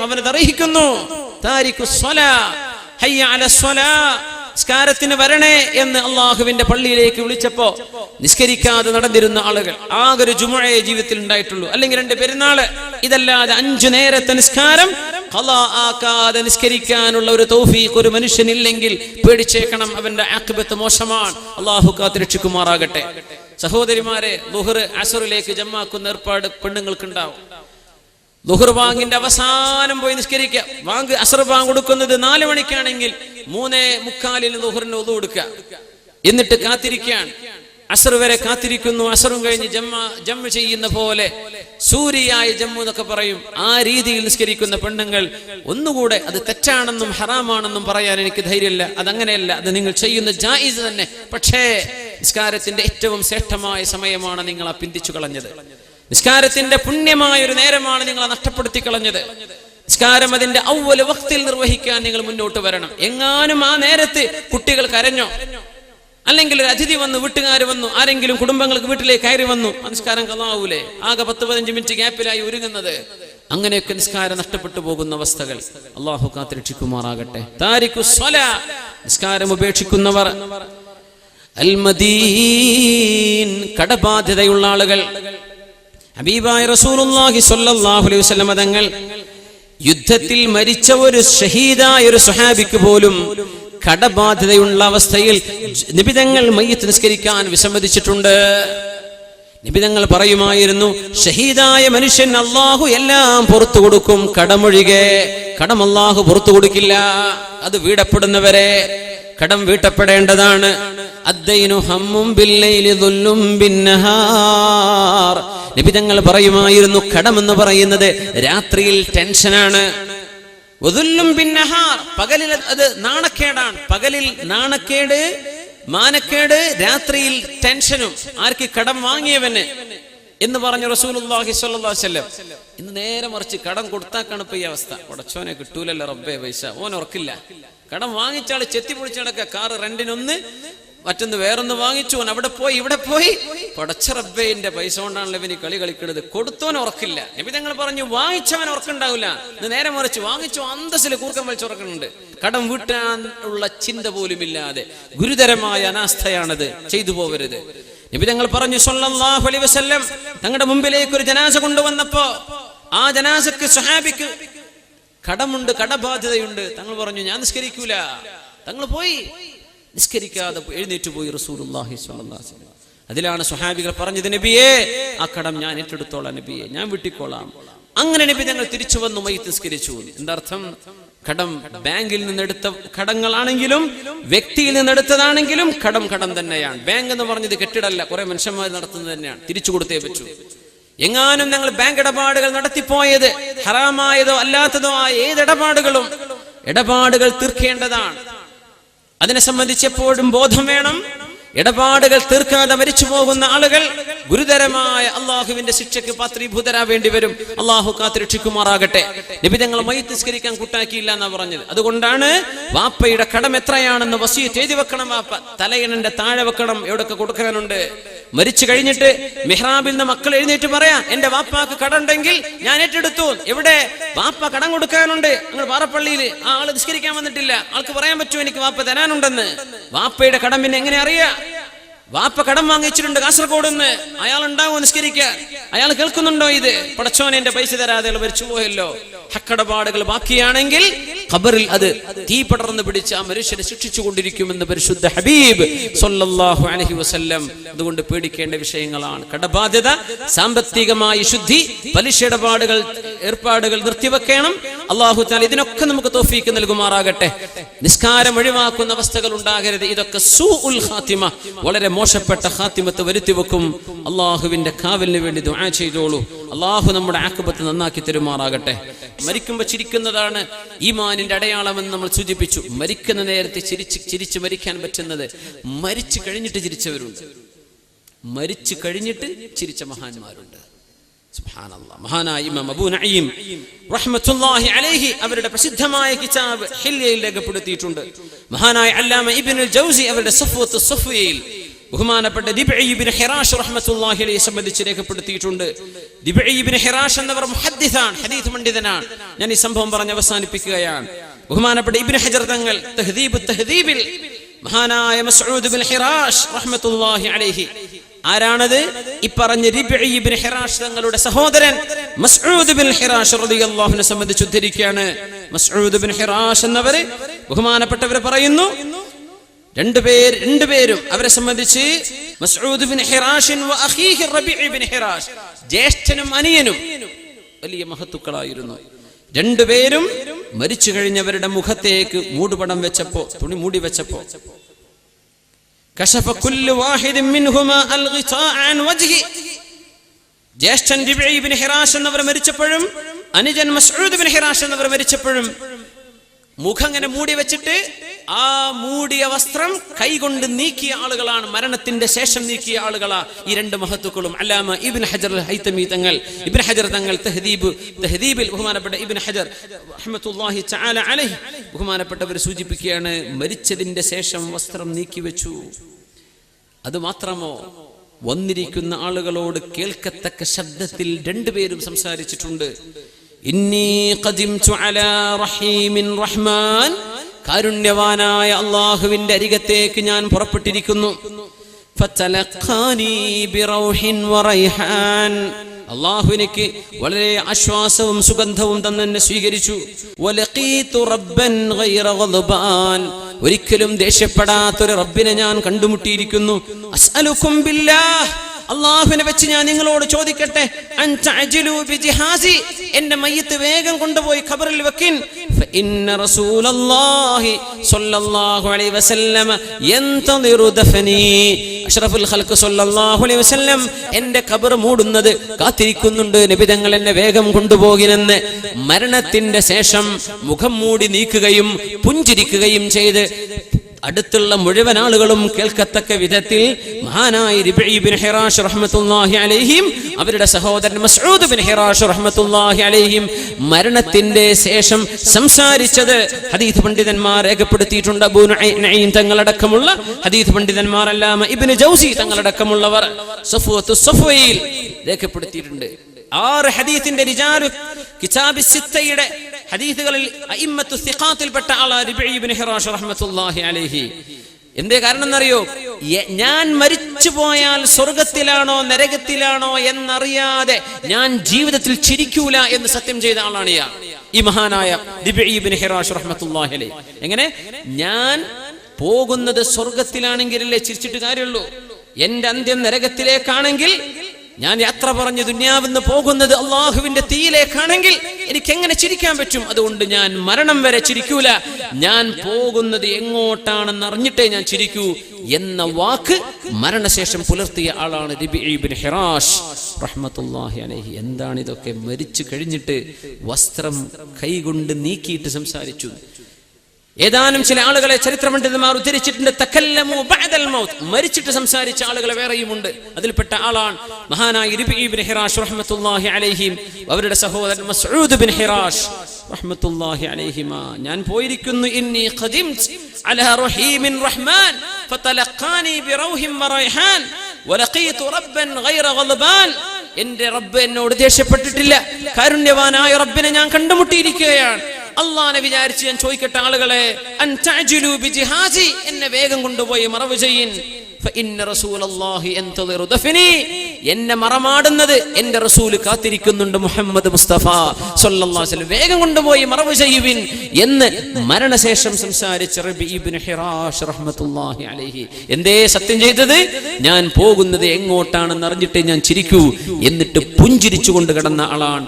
അവനത് സ്വലാ. നിസ്കാരത്തിന് വരണേ എന്ന് അള്ളാഹുവിന്റെ പള്ളിയിലേക്ക് വിളിച്ചപ്പോ നിസ്കരിക്കാതെ നടന്നിരുന്ന ആളുകൾ ആകെ ഒരു ജുമഴയെ ജീവിതത്തിൽ ഉണ്ടായിട്ടുള്ളൂ. അല്ലെങ്കിൽ രണ്ട് പെരുന്നാൾ ഇതല്ലാതെ അഞ്ചു നേരത്തെ നിസ്കാരം ആക്കാതെ നിസ്കരിക്കാനുള്ള ഒരു തൗഫീഖ് ഒരു മനുഷ്യനില്ലെങ്കിൽ പേടിച്ചേക്കണം അവന്റെ ആക്കിബത്ത് മോശമാണ്. അള്ളാഹു കാത്തിരക്ഷിക്കുമാറാകട്ടെ. സഹോദരിമാരെ ലുഹർ അസറിലേക്ക് ജമ്മാക്കുന്ന ഏർപ്പാട് പെണ്ണുങ്ങൾക്കുണ്ടാവും. ലുഹർ ബാങ്കിന്റെ അവസാനം പോയി നിസ്കരിക്കുക. ബാങ്ക് അസർ ബാങ്ക് കൊടുക്കുന്നത് നാല് മണിക്കാണെങ്കിൽ മൂന്നേ മുക്കാലിന് ലുഹറിന് ഒതു കൊടുക്കുക. എന്നിട്ട് കാത്തിരിക്കുകയാണ്. അസർ വരെ കാത്തിരിക്കുന്നു. അസറും കഴിഞ്ഞ് ജമ്മ ജമ്മ ചെയ്യുന്ന പോലെ സൂര്യായ ജമ്മു എന്നൊക്കെ പറയും. ആ രീതിയിൽ നിസ്കരിക്കുന്ന പെണ്ണുങ്ങൾ ഒന്നുകൂടെ അത് തെറ്റാണെന്നും ഹറാമാണെന്നും പറയാൻ എനിക്ക് ധൈര്യമില്ല. അതങ്ങനെയല്ല. അത് നിങ്ങൾ ചെയ്യുന്ന ജായിസ് തന്നെ. പക്ഷേ നിസ്കാരത്തിന്റെ ഏറ്റവും ശ്രേഷ്ഠമായ സമയമാണ് നിങ്ങൾ ആ പിന്തിച്ചു കളഞ്ഞത്. നിസ്കാരത്തിന്റെ പുണ്യമായ ഒരു നേരമാണ് നിങ്ങൾ നഷ്ടപ്പെടുത്തി കളഞ്ഞത് നിസ്കാരം അതിന്റെ ഔവല വക്തിൽ നിർവഹിക്കാൻ നിങ്ങൾ മുന്നോട്ട് വരണം. എങ്ങാനും ആ നേരത്ത് കുട്ടികൾ കരഞ്ഞോ? അല്ലെങ്കിൽ ഒരു അതിഥി വന്നു വീട്ടുകാർ വന്നു ആരെങ്കിലും കുടുംബങ്ങൾക്ക് വീട്ടിലേക്ക് കയറി വന്നു നിസ്കാരം കളാവൂലേ ആകെ പത്ത് പതിനഞ്ച് മിനിറ്റ് ഗ്യാപ്പിലായി ഒരുങ്ങുന്നത്. അങ്ങനെയൊക്കെ നിസ്കാരം നഷ്ടപ്പെട്ടു പോകുന്ന അവസ്ഥകൾ അള്ളാഹു കാത്തിരക്ഷിക്കുമാറാകട്ടെ. താരിഖു സ്വല. നിസ്കാരം ഉപേക്ഷിക്കുന്നവർ. അൽമദീൻ കടബാധ്യതയുള്ള ആളുകൾ. ഹബീബായ റസൂലുള്ളാഹി സ്വല്ലല്ലാഹു അലൈഹി വസല്ലം തങ്ങൾ യുദ്ധത്തിൽ മരിച്ച ഒരു ഷഹീദായ ഒരു സുഹാബിക്ക് പോലും കടബാധ്യതയുള്ള അവസ്ഥയിൽ നിബിതങ്ങൾ മയ്യത്ത് നിസ്കരിക്കാൻ വിസമ്മതിച്ചിട്ടുണ്ട്. നിബിതങ്ങൾ പറയുമായിരുന്നു ഷഹീദായ മനുഷ്യൻ അള്ളാഹു എല്ലാം പുറത്തു കൊടുക്കും കടമൊഴികെ കടം അള്ളാഹു പുറത്തു കൊടുക്കില്ല. അത് വീടപ്പെടുന്നവരെ കടം വീട്ടപ്പെടേണ്ടതാണ്. അദ്ദൈനു ഹമ്മും ബിന്നഹാർ നബി തങ്ങൾ പറയുമായിരുന്നു കടമെന്ന് പറയുന്നത് രാത്രിയിൽ ടെൻഷനാണ്. വദുല്ലും ബിന്നഹാർ പകലിൽ അത് നാണക്കേടാണ്. പകലിൽ നാണക്കേട് മാനക്കേട് രാത്രിയിൽ ടെൻഷനും. ആർക്ക് കടം വാങ്ങിയവന് എന്ന് പറഞ്ഞു റസൂലുള്ളാഹി സ്വല്ലം ഇന്ന് നേരെ മറിച്ച് കടം കൊടുത്താക്കാണ് ഇപ്പൊ ഈ അവസ്ഥ. ഉടച്ചോനെ കിട്ടൂലല്ലോ റബ്ബേ പൈസ. ഓൻ ഉറക്കില്ല. കടം വാങ്ങിച്ചാൽ ചെത്തി പൊളിച്ചടക്ക. കാറ് റെന്റിനൊന്ന് മറ്റൊന്ന് വേറൊന്ന് വാങ്ങിച്ചു. അവിടെ പോയി ഇവിടെ പോയി. പടച്ച റബ്ബേന്റെ പൈസ കൊണ്ടാണല്ലോ ഇവന് കളി കളിക്കുന്നത് കൊടുത്തോൻ ഉറക്കില്ല. നബി തങ്ങൾ പറഞ്ഞു വാങ്ങിച്ചവൻ ഉറക്കുണ്ടാവില്ല. നേരെ മറിച്ച് വാങ്ങിച്ചു അന്തസ്സിൽ കൂർക്കം വലിച്ചുറക്കുന്നുണ്ട് കടം വീട്ടാൻ ഉള്ള ചിന്ത പോലുമില്ലാതെ ഗുരുതരമായ അനാസ്ഥയാണത്. ചെയ്തു പോവരുത് നബി തങ്ങൾ പറഞ്ഞു സല്ലല്ലാഹു അലൈഹി വസല്ലം. തങ്ങളുടെ മുമ്പിലേക്ക് ഒരു ജനാസ കൊണ്ടുവന്നപ്പോ ആ ജനാസക്ക് സ്വഹാബിക്ക് കടമുണ്ട് കടബാധ്യതയുണ്ട്. തങ്ങൾ പറഞ്ഞു ഞാൻ നിസ്കരിക്കൂല. തങ്ങൾ പോയി. നിസ്കരിക്കാതെ എഴുന്നേറ്റ് പോയി അലൈഹി വസല്ലം. അതിലാണ് സുഹാബികൾ പറഞ്ഞത് നബിയെ ആ കടം ഞാൻ ഏറ്റെടുത്തോളാം നബിയെ ഞാൻ വിട്ടിക്കോളാം. അങ്ങനെ നബി ഞങ്ങൾ തിരിച്ചു വന്നു മൈ നിസ്കരിച്ചു. എന്താർത്ഥം? കടം ബാങ്കിൽ നിന്നെടുത്ത കടങ്ങളാണെങ്കിലും വ്യക്തിയിൽ നിന്നെടുത്തതാണെങ്കിലും കടം കടം തന്നെയാണ്. ബാങ്ക് എന്ന് പറഞ്ഞത് കെട്ടിടല്ല കുറെ മനുഷ്യന്മാർ നടത്തുന്നത് തന്നെയാണ്. തിരിച്ചു കൊടുത്തേ പറ്റൂ. എങ്ങാനും ഞങ്ങൾ ബാങ്ക് ഇടപാടുകൾ നടത്തിപ്പോയത് ഹറാമായതോ അല്ലാത്തതോ ആയ ഏത് ഇടപാടുകളും ഇടപാടുകൾ തീർക്കേണ്ടതാണ്. അതിനെ സംബന്ധിച്ച് എപ്പോഴും ബോധം വേണം. ഇടപാടുകൾ തീർക്കാതെ മരിച്ചു പോകുന്ന ആളുകൾ ഗുരുതരമായ അള്ളാഹുവിന്റെ ശിക്ഷയ്ക്ക് പാത്രീഭൂതരാ വേണ്ടി വരും. അള്ളാഹു കാത്തിരക്ഷിക്കുമാറാകട്ടെ നിബിതങ്ങൾ മൈത്തിസ്കരിക്കാൻ കൂട്ടാക്കിയില്ല എന്നാ പറഞ്ഞത്. അതുകൊണ്ടാണ് വാപ്പയുടെ കടം എത്രയാണെന്ന് വസീത്ത് എഴുതി വെക്കണം വാപ്പ. തലയിണന്റെ താഴെ വെക്കണം. എവിടൊക്കെ കൊടുക്കാനുണ്ട് മരിച്ചു കഴിഞ്ഞിട്ട് മെഹ്റാബിൽ നിന്ന് മക്കൾ എഴുന്നേറ്റ് പറയാം എന്റെ വാപ്പാക്ക് കടമുണ്ടെങ്കിൽ ഞാൻ ഏറ്റെടുത്തു. എവിടെ? വാപ്പ കടം കൊടുക്കാനുണ്ട്. നിങ്ങൾ പാറപ്പള്ളിയിൽ ആ ആൾ നിസ്കരിക്കാൻ വന്നിട്ടില്ല. ആൾക്ക് പറയാൻ പറ്റുമോ എനിക്ക് വാപ്പ തരാനുണ്ടെന്ന്? വാപ്പയുടെ കടം പിന്നെ എങ്ങനെ അറിയാം? വാപ്പ കടം വാങ്ങിച്ചിട്ടുണ്ട് കാസർഗോഡ് നിന്ന്. അയാൾ ഉണ്ടാവോ നിസ്കരിക്കാൻ? അയാൾ കേൾക്കുന്നുണ്ടോ ഇത്? പടച്ചോനെ എന്റെ പൈസ തരാതെ മരിച്ചു പോയല്ലോ ഹക്കടപാടുകൾ ബാക്കിയാണെങ്കിൽ ഖബറിൽ അത് തീ പടർന്ന് പിടിച്ച് ആ മനുഷ്യനെ ശിക്ഷിച്ചു കൊണ്ടിരിക്കുമെന്ന് പരിശുദ്ധ ഹബീബ് സൊല്ലാഹു അലഹി വസ്ല്ലം അതുകൊണ്ട് പേടിക്കേണ്ട വിഷയങ്ങളാണ്. കടബാധ്യത സാമ്പത്തികമായി ശുദ്ധി പലിശ ഇടപാടുകൾ ഏർപ്പാടുകൾ നിർത്തിവെക്കണം. അള്ളാഹു താല ഇതിനൊക്കെ നമുക്ക് തോഫീക്ക് നൽകുമാറാകട്ടെ. നിസ്കാരം ഒഴിവാക്കുന്ന അവസ്ഥകൾ ഉണ്ടാകരുത്. ഇതൊക്കെ സൂ ഉൽ ഹാത്തിമ വളരെ മോശപ്പെട്ട ഹാത്തിമത്ത് വരുത്തി വെക്കും. അള്ളാഹുവിന്റെ കാവലിന് വേണ്ടി ദുആ ചെയ്തോളൂ. അള്ളാഹു നമ്മുടെ ആക്കുപത്ത് നന്നാക്കി തരുമാറാകട്ടെ. മരിക്കുമ്പോൾ ചിരിക്കുന്നതാണ് ഈമാനിന്റെ അടയാളമെന്ന് നമ്മൾ സൂചിപ്പിച്ചു. മരിക്കുന്ന നേരത്തെ ചിരിച്ച് ചിരിച്ച് മരിക്കാൻ പറ്റുന്നത് മരിച്ചു കഴിഞ്ഞിട്ട് ചിരിച്ചവരുണ്ട്. മരിച്ചു കഴിഞ്ഞിട്ട് ചിരിച്ച മഹാന്മാരുണ്ട്. അവരുടെ പ്രസിദ്ധമായ കിതാബ് ഹില്യയിൽ രേഖപ്പെടുത്തിയിട്ടുണ്ട്. മഹാനായ അല്ലാമ ഇബ്നുൽ ജൗസി അവരുടെ സഫ്വത്ത് സഫ്വയിൽ ബഹുമാനപ്പെട്ട ദിബിബിൻ ഹിറാഷ് റഹ്മത്തുള്ളാഹി അലൈഹി സംബന്ധിച്ച് രേഖപ്പെടുത്തിയിട്ടുണ്ട്. ദിബിബിൻ ഹിറാഷ് എന്നവർ മുഹദ്ദിസാണ് ഹദീസ് പണ്ഡിതനാണ്. ഞാൻ ഈ സംഭവം പറഞ്ഞ് അവസാനിപ്പിക്കുകയാണ്. ബഹുമാനപ്പെട്ട ഇബ്നു ഹജർ തങ്ങൾ തഹദീബ് തഹ്ദീബിൽ മഹാനായ മസ്ഊദ് ബിൻ ഹിറാഷ് റഹ്മത്തുല്ലാഹി അലൈഹി ആരാണത്? ഈ പറഞ്ഞ റിബഈ ഹിറാഷ് തങ്ങളുടെ സഹോദരൻ മസ്ഊദ് ബിൻ ഹിറാഷ് റളിയല്ലാഹുവിനെ സംബന്ധിച്ച് ഉദ്ധരിക്കുകയാണ്. മസ്ഊദ് ബിൻ ഹിറാഷ് എന്നവര് ബഹുമാനപ്പെട്ടവർ പറയുന്നു രണ്ടുപേർ രണ്ടുപേരും അവരെ സംബന്ധിച്ച് മസ്ഊദ് ബിൻ ഹിറാഷിൻ വ അഖീഹി റബീഇ ബിൻ ഹിറാഷ് ജ്യേഷ്ഠനും അനിയനും വലിയ മഹത്തുക്കളായിരുന്നു. രണ്ടുപേരും മരിച്ചു കഴിഞ്ഞവരുടെ മുഖത്തേക്ക് മൂടുപടം വെച്ചപ്പോ തുണി മൂടി വെച്ചപ്പോ കശഫ കുല്ലു വാഹിദിൻ മിൻഹുമാ അൽഗിതാഅ അൻ വജ്ഹി. ജ്യേഷ്ഠൻ റിബഈ ഇബ്നു ഹിറാഷ് എന്നവർ മരിച്ചപ്പോഴും അനുജൻ മസ്ഊദ് ഇബ്നു ഹിറാഷ് എന്നവർ മരിച്ചപ്പോഴും മുഖം ഇങ്ങനെ മൂടി വെച്ചിട്ട് ആ മൂടിയ വസ്ത്രം കൈകൊണ്ട് നീക്കിയ ആളുകളാണ് മരണത്തിന്റെ ശേഷം നീക്കിയ ആളുകളാ ഈ രണ്ട് മഹത്തുക്കളും. അല്ലാമ ഇബിൻ ഹജർ ഹൈത്തമി തങ്ങൾ ഇബിൻ ഹജർ തങ്ങൾ തെഹദീബ് തെഹദീബിൽ ബഹുമാനപ്പെട്ട ഇബിൻ ഹജർ അഹമ്മത്തുല്ലാഹി തആല അലൈഹി ബഹുമാനപ്പെട്ടവർ സൂചിപ്പിക്കുകയാണ് മരിച്ചതിന്റെ ശേഷം വസ്ത്രം നീക്കി വെച്ചു. അത് മാത്രമോ വന്നിരിക്കുന്ന ആളുകളോട് കേൾക്കത്തക്ക ശബ്ദത്തിൽ രണ്ടുപേരും സംസാരിച്ചിട്ടുണ്ട്. ഇന്നി റഹീമിൻ റഹ്മാൻ കാരുണ്യവാനായ അള്ളാഹുവിന്റെ അരികത്തേക്ക് ഞാൻ പുറപ്പെട്ടിരിക്കുന്നു. അള്ളാഹു വളരെ ആശ്വാസവും സുഗന്ധവും തന്നെ സ്വീകരിച്ചു. ഒരിക്കലും ദേഷ്യപ്പെടാത്തൊരു റബ്ബിനെ ഞാൻ കണ്ടുമുട്ടിയിരിക്കുന്നു. അള്ളാഹുവിനെ വെച്ച് ഞാൻ നിങ്ങളോട് ചോദിക്കട്ടെ. എന്റെ മയ്യത്ത് വേഗം കൊണ്ടുപോയി ഖബറിൽ വെക്കിൻ. ഫഇന്ന റസൂലല്ലാഹി സ്വല്ലല്ലാഹു അലൈഹി വസല്ലമ യന്തദിറു ദഫനി. അഷ്റഫുൽ ഖൽഖ് സ്വല്ലല്ലാഹു അലൈഹി വസല്ലം എന്റെ കബർ മൂടുന്നത് കാത്തിരിക്കുന്നുണ്ട്. നിബിതങ്ങൾ എന്നെ വേഗം കൊണ്ടുപോകിനെന്ന് മരണത്തിന്റെ ശേഷം മുഖം മൂടി നീക്കുകയും പുഞ്ചിരിക്കുകയും ചെയ്ത് അടുത്തുള്ള മുഴുവൻ ആളുകളും കേൾക്കത്തക്ക വിധത്തിൽ മഹാനായ ബിൻ ഹിറാഷ് റഹ്മത്തുള്ളാഹി അലൈഹിം അവരുടെ സഹോദരൻ മസ്ഊദ് ബിൻ ഹിറാഷ് റഹ്മത്തുള്ളാഹി അലൈഹിം മരണത്തിന്റെ ശേഷം സംസാരിച്ചത് ഹദീസ് പണ്ഡിതന്മാർ രേഖപ്പെടുത്തിയിട്ടുണ്ട്. അബൂ നഈം തങ്ങളടക്കമുള്ള ഹദീസ് പണ്ഡിതന്മാർ അല്ലാമ ഇബ്നു ജൗസി തങ്ങളടക്കമുള്ളവർ സഫുവത്തു സഫയിൽ രേഖപ്പെടുത്തിയിട്ടുണ്ട്. ആറ് റിജാലു കിതാബി സിത്തയുടെ ഹദീസുകളിൽ സിഖാത്തിൽപ്പെട്ട അലൈഹി. എന്തേ കാരണം എന്നറിയോ ഞാൻ മരിച്ചു പോയാൽ സ്വർഗത്തിലാണോ നരകത്തിലാണോ എന്നറിയാതെ ഞാൻ ജീവിതത്തിൽ ചിരിക്കൂല എന്ന് സത്യം ചെയ്ത ആളാണ് ഇയാൾ. ഈ മഹാനായ ഇബ്നു ഹിറാഷ് റഹ്മത്തുള്ളാഹി അലൈഹി. എങ്ങനെ? ഞാൻ പോകുന്നത് സ്വർഗത്തിലാണെങ്കിലല്ലേ ചിരിച്ചിട്ട് കാര്യമുള്ളൂ. എന്റെ അന്ത്യം നരകത്തിലേക്കാണെങ്കിൽ ഞാൻ യാത്ര പറഞ്ഞ് ദുന്യാവിന്ന് പോകുന്നത് അള്ളാഹുവിന്റെ തീയിലേക്കാണെങ്കിൽ എനിക്ക് എങ്ങനെ ചിരിക്കാൻ പറ്റും? അതുകൊണ്ട് ഞാൻ മരണം വരെ ചിരിക്കൂല. ഞാൻ പോകുന്നത് എങ്ങോട്ടാണെന്ന് അറിഞ്ഞിട്ടേ ഞാൻ ചിരിക്കൂ എന്ന വാക്ക് മരണശേഷം പുലർത്തിയ ആളാണ് ഹിറാഷ്. എന്താണ് ഇതൊക്കെ മരിച്ചു കഴിഞ്ഞിട്ട് വസ്ത്രം കൈകൊണ്ട് നീക്കിയിട്ട് സംസാരിച്ചു? ഏതാനും ചില ആളുകളെ ചരിത്രപണ്ഡിതന്മാർ ഉദ്ധരിച്ചിട്ടുണ്ട്. തക്കല്ലമു ബഅദൽ മൗത്ത്. മരിച്ചിട്ട് സംസാരിച്ച ആളുകൾ വേറെയുമുണ്ട്. അതിൽപ്പെട്ട ആളാണ് മഹാനായ ഇബ്നു റഹ്മത്തുള്ളാഹി അവരുടെ സഹോദരൻ മസ്ഊദ് ബിൻ ഹിറാഷ് റഹ്മത്തുള്ളാഹി ഞാൻ പോയിരിക്കുന്നു ഇന്നി അലാ റഹീമിൻ റഹ്മാൻ. ഫതലഖാനി ബിറൗഹിം വറൈഹാൻ. റബ്ബൻ ഗൈറ എന്റെ റബ്ബ് എന്നോട് ദേഷ്യപ്പെട്ടിട്ടില്ല. കാരുണ്യവാനായ റബ്ബിനെ ഞാൻ കണ്ടുമുട്ടിയിരിക്കുകയാണ്. അള്ളാനെ വിചാരിച്ച് ഞാൻ ചോദിക്കട്ടെ ആളുകളെ എന്നെ വേഗം കൊണ്ടുപോയി മറവ് ചെയ്യിൻ എന്നെ മറമാടുന്നത് എന്റെ റസൂൽ കാത്തിരിക്കുന്നുണ്ട് മുഹമ്മദ് മുസ്തഫ വസല്ലം. വേഗം കൊണ്ടുപോയി മറവ് ചെയ്യുവിൻ എന്ന് മരണശേഷം സംസാരിച്ച എന്തേ സത്യം ചെയ്തത്? ഞാൻ പോകുന്നത് എങ്ങോട്ടാണെന്ന് അറിഞ്ഞിട്ട് ഞാൻ ചിരിക്കൂ. എന്നിട്ട് പുഞ്ചിരിച്ചുകൊണ്ട് കിടന്ന ആളാണ്